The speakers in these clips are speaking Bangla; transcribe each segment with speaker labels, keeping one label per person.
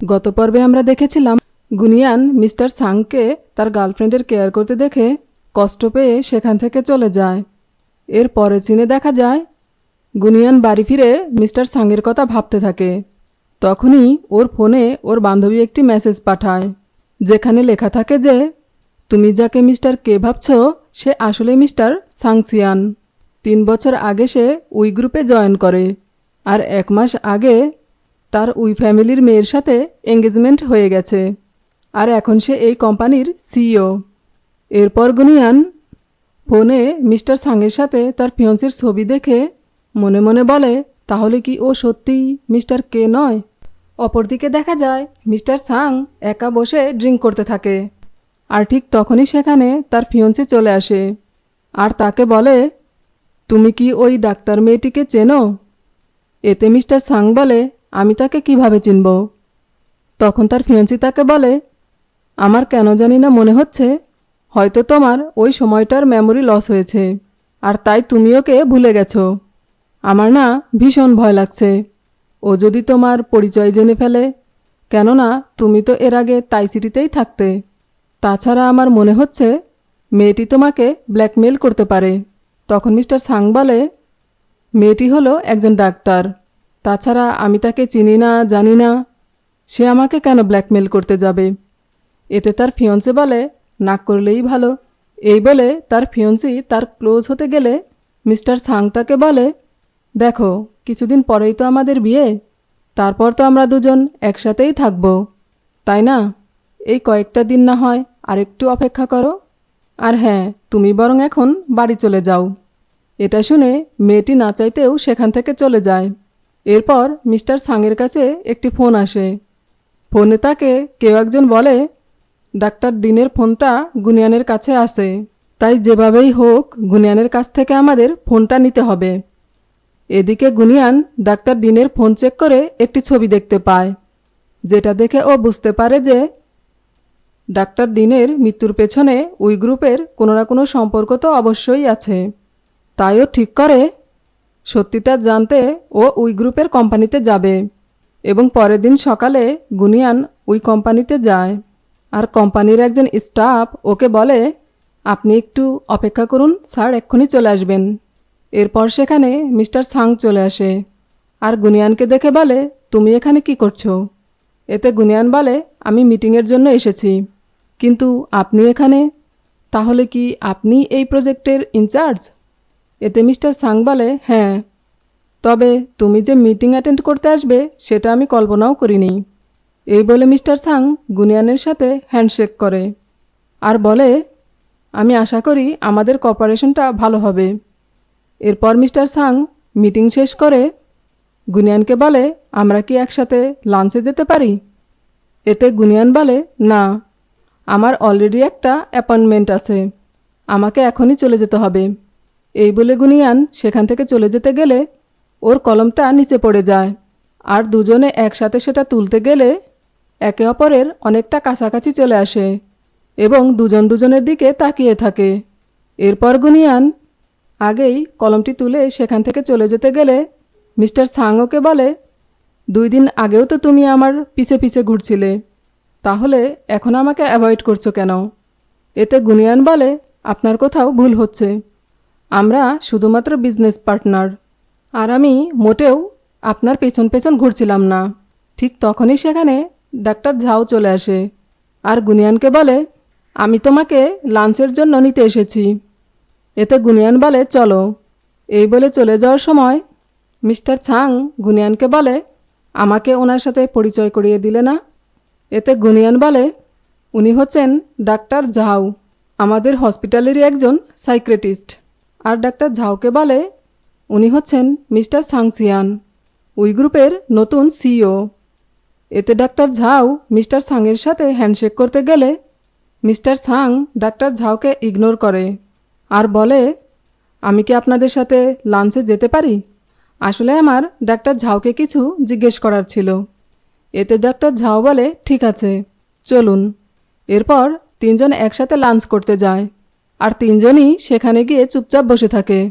Speaker 1: গত পর্বে আমরা দেখেছিলাম গুনিয়ান মিস্টার সাংকে তার গার্লফ্রেন্ডের কেয়ার করতে দেখে কষ্ট পেয়ে সেখান থেকে চলে যায়। এর পরে চিনে দেখা যায়, গুনিয়ান বাড়ি ফিরে মিস্টার সাংয়ের কথা ভাবতে থাকে। তখনই ওর ফোনে ওর বান্ধবী একটি মেসেজ পাঠায়, যেখানে লেখা থাকে যে, তুমি যাকে মিস্টার কে ভাবছ, সে আসলে মিস্টার সাংসিয়ান। তিন বছর আগে সে উই গ্রুপে জয়েন করে, আর এক মাস আগে তার উই ফ্যামিলির মেয়ের সাথে এঙ্গেজমেন্ট হয়ে গেছে। আর এখন সে এই কোম্পানির সিইও এরপর গুনিয়ান ফোনে মিস্টার সাংয়ের সাথে তার ফিয়ন্সির ছবি দেখে মনে মনে বলে, তাহলে কি ও সত্যিই মিস্টার কে নয়? অপরদিকে দেখা যায়, মিস্টার সাং একা বসে ড্রিঙ্ক করতে থাকে। আর ঠিক তখনই সেখানে তার ফিয়ন্সি চলে আসে। আর তাকে বলে, তুমি কি ওই ডাক্তার মেয়েটিকে চেনো? এতে মিস্টার সাং বলে আমি তাকে কীভাবে চিনব? তখন তার ফিয়ন্সি তাকে বলে, আমার কেন জানি না মনে হচ্ছে, হয়তো তোমার ওই সময়টার মেমোরি লস হয়েছে, আর তাই তুমি ওকে ভুলে গেছো। আমার না ভীষণ ভয় লাগছে। ও যদি তোমার পরিচয় জেনে ফেলে, কেননা তুমি তো এর আগে তাই সিটিতেই থাকতে। তাছাড়া আমার মনে হচ্ছে, মেয়েটি তোমাকে ব্ল্যাকমেল করতে পারে। তখন মিস্টার সাং বলে, মেয়েটি হলো একজন ডাক্তার। তাছাড়া আমি তাকে চিনি না, জানি না। সে আমাকে কেন ব্ল্যাকমেল করতে যাবে? এতে তার ফিয়ন্সে বলে না করলেই ভালো। এই বলে তার ফিয়ন্সি তার ক্লোজ হতে গেলে মিস্টার সাং তাকে বলে, দেখো, কিছুদিন পরেই তো আমাদের বিয়ে। তারপর তো আমরা দুজন একসাথেই থাকব। তাই না? এই কয়েকটা দিন না হয় আরেকটু অপেক্ষা করো। আর হ্যাঁ তুমি বরং এখন বাড়ি চলে যাও। এটা শুনে মেয়েটি না চাইতেও সেখান থেকে চলে যায়। এরপর মিস্টার সাংয়ের কাছে একটি ফোন আসে। ফোনে তাকে কেউ একজন বলে, ডাক্তার ডিনের ফোনটা গুনিয়ানের কাছে আসে তাই যেভাবেই হোক গুনিয়ানের কাছ থেকে আমাদের ফোনটা নিতে হবে। এদিকে গুনিয়ান ডাক্তার ডিনের ফোন চেক করে একটি ছবি দেখতে পায়। যেটা দেখে ও বুঝতে পারে যে ডাক্তার দিনের মৃত্যুর পেছনে উই গ্রুপের কোনো না কোনো সম্পর্ক তো অবশ্যই আছে। তাই ও ঠিক করে সত্যিটা জানতে ও উই গ্রুপের কোম্পানিতে যাবে। এবং পরের দিন সকালে গুনিয়ান ওই কোম্পানিতে যায়। আর কোম্পানির একজন স্টাফ ওকে বলে, আপনি একটু অপেক্ষা করুন, স্যার এক্ষুনি চলে আসবেন। এরপর সেখানে মিস্টার সাং চলে আসে। আর গুনিয়ানকে দেখে বলে, তুমি এখানে কি করছ? এতে গুনিয়ান বলে, আমি মিটিংয়ের জন্য এসেছি। কিন্তু আপনি এখানে? তাহলে কি আপনি এই প্রজেক্টের ইনচার্জ? এতে মিস্টার সাং বলে হ্যাঁ। তবে তুমি যে মিটিং অ্যাটেন্ড করতে আসবে, সেটা আমি কল্পনাও করিনি। এই বলে মিস্টার সাং গুনিয়ানের সাথে হ্যান্ডশেক করে। আর বলে, আমি আশা করি আমাদের কপারেশনটা ভালো হবে। এরপর মিস্টার সাং মিটিং শেষ করে গুনিয়ানকে বলে, আমরা কি একসাথে লাঞ্চে যেতে পারি? এতে গুনিয়ান বলে, না। আমার অলরেডি একটা অ্যাপয়েন্টমেন্ট আছে। আমাকে এখনই চলে যেতে হবে। এই বলে গুনিয়ান সেখান থেকে চলে যেতে গেলে ওর কলমটা নিচে পড়ে যায়। আর দুজনে একসাথে সেটা তুলতে গেলে একে অপরের অনেকটা কাছাকাছি চলে আসে এবং দুজন দুজনের দিকে তাকিয়ে থাকে। এরপর গুনিয়ান আগেই কলমটি তুলে সেখান থেকে চলে যেতে গেলে মিস্টার সাংওকে বলে, দুই দিন আগেও তো তুমি আমার পিছে পিছে ঘুরছিলে। তাহলে এখন আমাকে অ্যাভয়েড করছ কেন? এতে গুনিয়ান বলে, আপনার কোথাও ভুল হচ্ছে। আমরা শুধুমাত্র বিজনেস পার্টনার আর আমি মোটেও আপনার পেছন পেছন ঘুরছিলাম না। ঠিক তখনই সেখানে ডাক্তার ঝাও চলে আসে। আর গুনিয়ানকে বলে, আমি তোমাকে লাঞ্চের জন্য নিতে এসেছি। এতে গুনিয়ান বলে, চলো। এই বলে চলে যাওয়ার সময় মিস্টার ছাং গুনিয়ানকে বলে, আমাকে ওনার সাথে পরিচয় করিয়ে দিলে না? এতে গুনিয়ান বলে, উনি হচ্ছেন ডাক্তার ঝাউ আমাদের হসপিটালেরই একজন সাইক্রেটিস্ট আর ডাক্তার ঝাউকে বলে, উনি হচ্ছেন মিস্টার সাংসিয়ান, উই গ্রুপের নতুন সিইও। এতে ডাক্তার ঝাউ মিস্টার সাংয়ের সাথে হ্যান্ডশেক করতে গেলে মিস্টার সাং ডাক্তার ঝাউকে ইগনোর করে আর বলে, আমি কি আপনাদের সাথে লাঞ্চে যেতে পারি? আসলে আমার ডাক্তার ঝাউকে কিছু জিজ্ঞেস করার ছিল। এতে ডাক্তার ঝাও বলে, ঠিক আছে, চলুন। এরপর তিনজন একসাথে লাঞ্চ করতে যায়। আর তিনজনই সেখানে গিয়ে চুপচাপ বসে থাকে।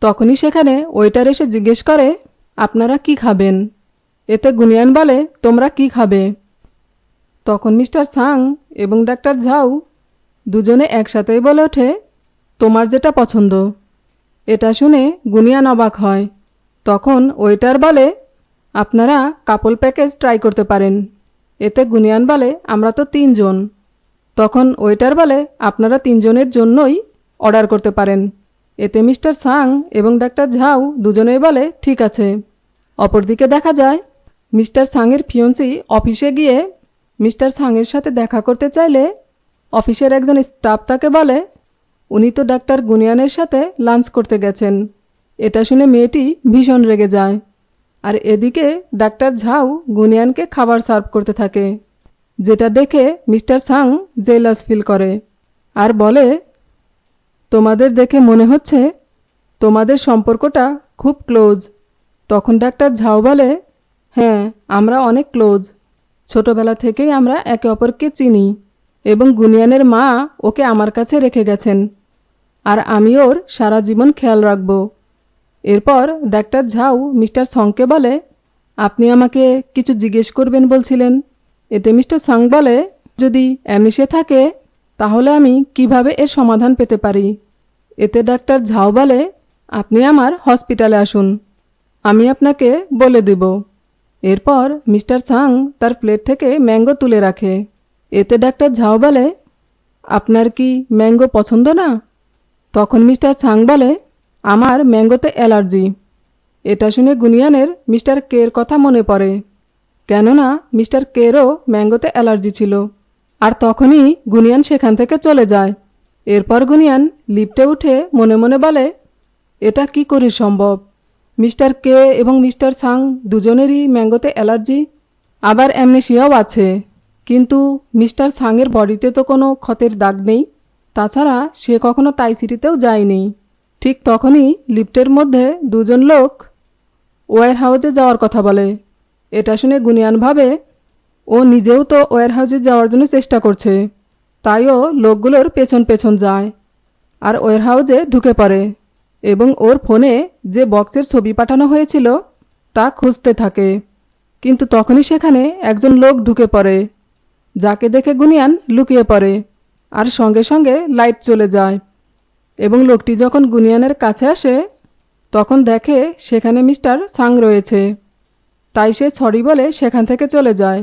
Speaker 1: তখনই সেখানে ওয়েটার এসে জিজ্ঞেস করে, আপনারা কি খাবেন? এতে গুনিয়ান বলে, তোমরা কি খাবে? তখন মিস্টার সাং এবং ডাক্তার ঝাউ দুজনে একসাথেই বলে ওঠে, তোমার যেটা পছন্দ। এটা শুনে গুনিয়ান অবাক হয়। তখন ওয়েটার বলে, আপনারা কাপল প্যাকেজ ট্রাই করতে পারেন। এতে গুনিয়ান বলে, আমরা তো তিনজন। তখন ওয়েটার বলে আপনারা তিনজনের জন্যই অর্ডার করতে পারেন। এতে মিস্টার সাং এবং ডাক্তার ঝাউ দুজনেই বলে ঠিক আছে। অপরদিকে দেখা যায়, মিস্টার সাংয়ের ফিয়ন্সি অফিসে গিয়ে মিস্টার সাংয়ের সাথে দেখা করতে চাইলে অফিসের একজন স্টাফ তাকে বলে, উনি তো ডাক্তার গুনিয়ানের সাথে লাঞ্চ করতে গেছেন। এটা শুনে মেয়েটি ভীষণ রেগে যায়। আর এদিকে ডাক্তার ঝাউ গুনিয়ানকে খাবার সার্ভ করতে থাকে। যেটা দেখে মিস্টার সাং জেলাস ফিল করে আর বলে, তোমাদের দেখে মনে হচ্ছে তোমাদের সম্পর্কটা খুব ক্লোজ। তখন ডাক্তার ঝাও বলে হ্যাঁ আমরা অনেক ক্লোজ। ছোটবেলা থেকেই আমরা একে অপরকে চিনি এবং গুনিয়ানের মা ওকে আমার কাছে রেখে গেছেন আর আমি ওর সারা জীবন খেয়াল রাখব। এরপর ডাক্তার ঝাউ মিস্টার সংকে বলে, আপনি আমাকে কিছু জিজ্ঞেস করবেন বলছিলেন? এতে মিস্টার সাং বলে, যদি অ্যামনিসে থাকে, তাহলে আমি কীভাবে এর সমাধান পেতে পারি? এতে ডাক্তার ঝাও বলে, আপনি আমার হসপিটালে আসুন। আমি আপনাকে বলে দেব। এরপর মিস্টার সাং তার প্লেট থেকে ম্যাঙ্গো তুলে রাখে। এতে ডাক্তার ঝাও বলে, আপনার কি ম্যাঙ্গো পছন্দ না? তখন মিস্টার সাং বলে, আমার ম্যাঙ্গোতে অ্যালার্জি। এটা শুনে গুনিয়ানের মিস্টার কের কথা মনে পড়ে। কেননা মিস্টার কেরও ম্যাঙ্গোতে অ্যালার্জি ছিল। আর তখনই গুনিয়ান সেখান থেকে চলে যায়। এরপর গুনিয়ান লিফটে উঠে মনে মনে বলে, এটা কি করে সম্ভব? মিস্টার কে এবং মিস্টার সাং দুজনেরই ম্যাঙ্গোতে অ্যালার্জি, আবার অ্যামনেশিয়াও আছে। কিন্তু মিস্টার সাংয়ের বডিতে তো কোনো ক্ষতের দাগ নেই। তাছাড়া সে কখনো তাই সিটিতেও যায়নি। ঠিক তখনই লিফটের মধ্যে দুজন লোক ওয়ার হাউসে যাওয়ার কথা বলে। এটা শুনে গুনিয়ান ভাবে, ও নিজেও তো ওয়ার হাউসে যাওয়ার জন্য চেষ্টা করছে। তাইও লোকগুলোর পেছন পেছন যায় আর ওয়ার হাউসে ঢুকে পড়ে এবং ওর ফোনে যে বক্সের ছবি পাঠানো হয়েছিল তা খুঁজতে থাকে। কিন্তু তখনই সেখানে একজন লোক ঢুকে পড়ে, যাকে দেখে গুনিয়ান লুকিয়ে পড়ে আর সঙ্গে সঙ্গে লাইট চলে যায়। এবং লোকটি যখন গুনিয়ানের কাছে আসে, তখন দেখে সেখানে মিস্টার সাং রয়েছে। তাই সে সরি বলে সেখান থেকে চলে যায়।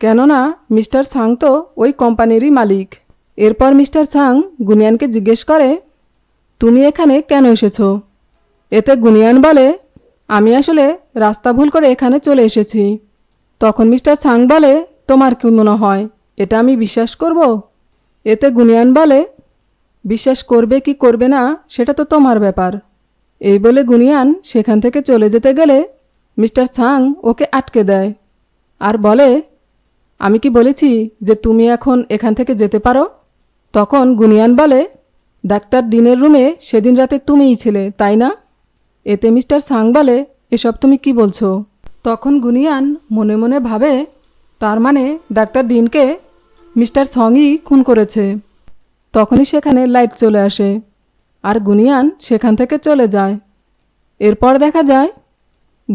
Speaker 1: কেননা মিস্টার সাং তো ওই কোম্পানিরই মালিক। এরপর মিস্টার সাং গুনিয়ানকে জিজ্ঞেস করে, তুমি এখানে কেন এসেছ? এতে গুনিয়ান বলে, আমি আসলে রাস্তা ভুল করে এখানে চলে এসেছি। তখন মিস্টার সাং বলে, তোমার কি মনে হয়? এটা আমি বিশ্বাস করব? এতে গুনিয়ান বলে, বিশ্বাস করবে কি করবে না, সেটা তো তোমার ব্যাপার। এই বলে গুনিয়ান সেখান থেকে চলে যেতে গেলে মিস্টার সাং ওকে আটকে দেয়। আর বলে, আমি কি বলেছি যে তুমি এখন এখান থেকে যেতে পারো? তখন গুনিয়ান বলে, ডাক্তার দিনের রুমে সেদিন রাতে তুমিই ছিলে, তাই না? এতে মিস্টার সাং বলে, এসব তুমি কি বলছো? তখন গুনিয়ান মনে মনে ভাবে, তার মানে ডাক্তার দিনকে মিস্টার সংই খুন করেছে। তখনই সেখানে লাইট চলে আসে, আর গুনিয়ান সেখান থেকে চলে যায়। এরপর দেখা যায়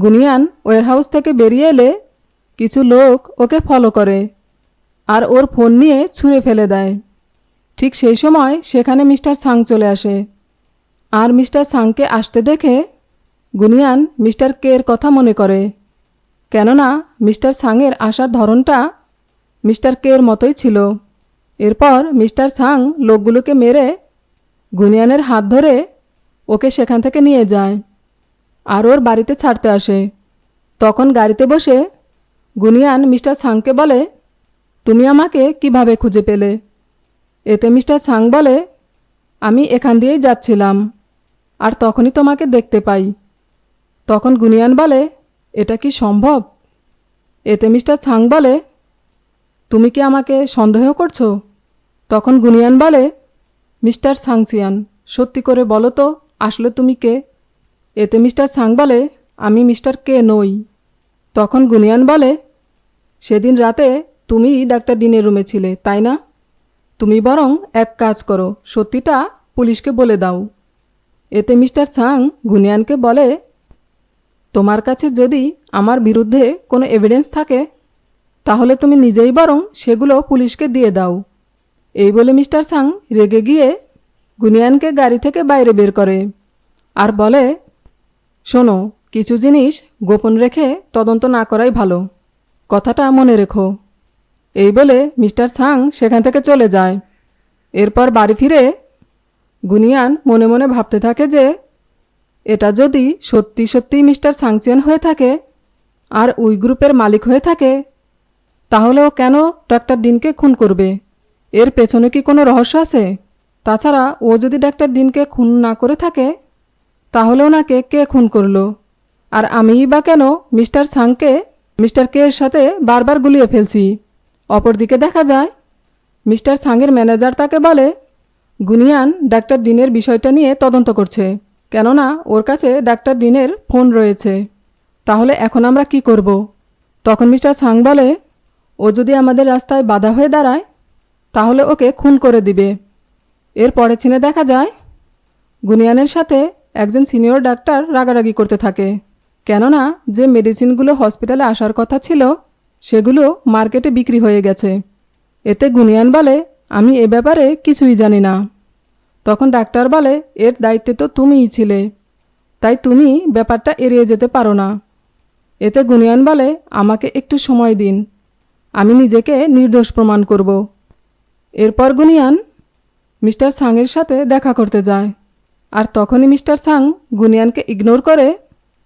Speaker 1: গুনিয়ান ওয়ারহাউস থেকে বেরিয়ে এলে কিছু লোক ওকে ফলো করে আর ওর ফোন নিয়ে ছুঁড়ে ফেলে দেয়। ঠিক সেই সময় সেখানে মিস্টার সাং চলে আসে। আর মিস্টার সাংকে আসতে দেখে গুনিয়ান মিস্টার কের কথা মনে করে। কেননা মিস্টার সাংয়ের আসার ধরনটা মিস্টার কের মতোই ছিল। এরপর মিস্টার সাং লোকগুলোকে মেরে গুনিয়ানের হাত ধরে ওকে সেখান থেকে নিয়ে যায়। আর ওর বাড়িতে ছাড়তে আসে। তখন গাড়িতে বসে গুনিয়ান মিস্টার সাংকে বলে, তুমি আমাকে কীভাবে খুঁজে পেলে? এতে মিস্টার সাং বলে, আমি এখান দিয়েই যাচ্ছিলাম, আর তখনই তোমাকে দেখতে পাই। তখন গুনিয়ান বলে, এটা কি সম্ভব? এতে মিস্টার সাং বলে, তুমি কি আমাকে সন্দেহ করছ? তখন গুনিয়ান বলে, মিস্টার সাংসিয়ান, সত্যি করে বলো তো, আসলে তুমি কে? এতে মিস্টার সাং বলে, আমি মিস্টার কে নই। তখন গুনিয়ান বলে, সেদিন রাতে তুমিই ডাক্তার ডিনের রুমে ছিলে, তাই না? তুমি বরং এক কাজ করো, সত্যিটা পুলিশকে বলে দাও। এতে মিস্টার সাং গুনিয়ানকে বলে, তোমার কাছে যদি আমার বিরুদ্ধে কোনো এভিডেন্স থাকে, তাহলে তুমি নিজেই বরং সেগুলো পুলিশকে দিয়ে দাও। এই বলে মিস্টার সাং রেগে গিয়ে গুনিয়ানকে গাড়ি থেকে বাইরে বের করে আর বলে শোনো, কিছু জিনিস গোপন রেখে তদন্ত না করাই ভালো। কথাটা মনে রেখো। এই বলে মিস্টার সাং সেখান থেকে চলে যায়। এরপর বাড়ি ফিরে গুনিয়ান মনে মনে ভাবতে থাকে যে, এটা যদি সত্যি সত্যি মিস্টার সাংচিয়ান হয়ে থাকে আর ওই গ্রুপের মালিক হয়ে থাকে, তাহলে ও কেন ডাক্তার দিনকে খুন করবে? এর পেছনে কি কোনো রহস্য আছে? তাছাড়া ও যদি ডাক্তার দিনকে খুন না করে থাকে তাহলে ওনাকে কে খুন করল? আর আমিই বা কেন মিস্টার সাংকে, মিস্টার কে এর সাথে বারবার গুলিয়ে ফেলছি? অপরদিকে দেখা যায়, মিস্টার সাংয়ের ম্যানেজার তাকে বলে, গুনিয়ান, ডাক্তার ডিনের বিষয়টা নিয়ে তদন্ত করছে। কেননা ওর কাছে ডাক্তার ডিনের ফোন রয়েছে। তাহলে এখন আমরা কি করব? তখন মিস্টার সাং বলে, ও যদি আমাদের রাস্তায় বাধা হয়ে দাঁড়ায়, তাহলে ওকে খুন করে দিবে। এর পরে চিনে দেখা যায়, গুনিয়ানের সাথে একজন সিনিয়র ডাক্তার রাগারাগি করতে থাকে। কেননা, যে মেডিসিনগুলো হসপিটালে আসার কথা ছিল, সেগুলো মার্কেটে বিক্রি হয়ে গেছে। এতে গুনিয়ান বলে, আমি এ ব্যাপারে কিছুই জানি না। তখন ডাক্তার বলে, এর দায়িত্বে তো তুমিই ছিলে। তাই তুমি ব্যাপারটা এড়িয়ে যেতে পারো না। এতে গুনিয়ান বলে, আমাকে একটু সময় দিন। আমি নিজেকে নির্দোষ প্রমাণ করব। এরপর গুনিয়ান মিস্টার সাংয়ের সাথে দেখা করতে যায়। আর তখনই মিস্টার সাং গুনিয়ানকে ইগনোর করে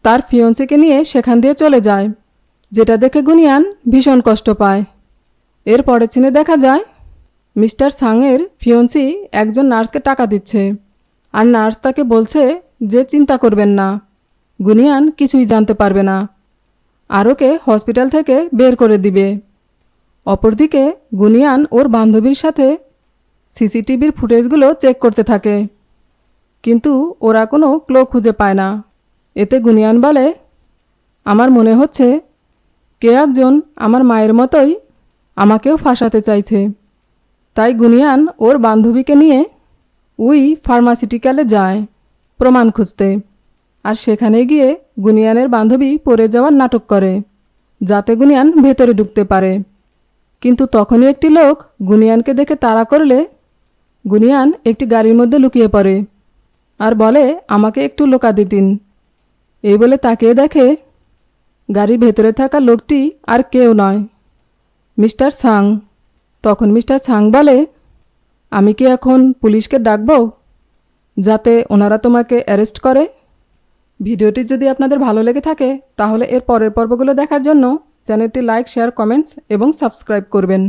Speaker 1: তার ফিয়ন্সিকে নিয়ে সেখান দিয়ে চলে যায়, যেটা দেখে গুনিয়ান ভীষণ কষ্ট পায়। এর পরের চিনে দেখা যায়, মিস্টার সাংয়ের ফিয়ন্সি একজন নার্সকে টাকা দিচ্ছে, আর নার্স তাকে বলছে যে চিন্তা করবেন না, গুনিয়ান কিছুই জানতে পারবে না, আর ওকে হসপিটাল থেকে বের করে দিবে। অপরদিকে গুনিয়ান ওর বান্ধবীর সাথে সিসিটিভির ফুটেজগুলো চেক করতে থাকে। কিন্তু ওরা কোনো ক্লো খুঁজে পায় না। এতে গুনিয়ান বলে, আমার মনে হচ্ছে কে একজন আমার মায়ের মতোই আমাকেও ফাঁসাতে চাইছে। তাই গুনিয়ান ওর বান্ধবীকে নিয়ে উই ফার্মাসিউটিক্যালে যায় প্রমাণ খুঁজতে। আর সেখানে গিয়ে গুনিয়ানের বান্ধবী পড়ে যাওয়ার নাটক করে, যাতে গুনিয়ান ভেতরে ঢুকতে পারে। কিন্তু তখনই একটি লোক গুনিয়ানকে দেখে তাড়া করলে গুনিয়ান একটি গাড়ির মধ্যে লুকিয়ে পড়ে। আর বলে, আমাকে একটু লোকাদি দিন। এই বলে তাকিয়ে দেখে গাড়ির ভেতরে থাকা লোকটি আর কেউ নয়। Mister Sang. তখন মিস্টার সাং বলে, আমি কি এখন পুলিশকে ডাকবো যাতে ওনারা তোমাকে অ্যারেস্ট করে? ভিডিওটি যদি আপনাদের ভালো লেগে থাকে, তাহলে এর পরের পর্বগুলো দেখার জন্য চ্যানেলটি লাইক, শেয়ার, কমেন্টস এবং সাবস্ক্রাইব করবেন।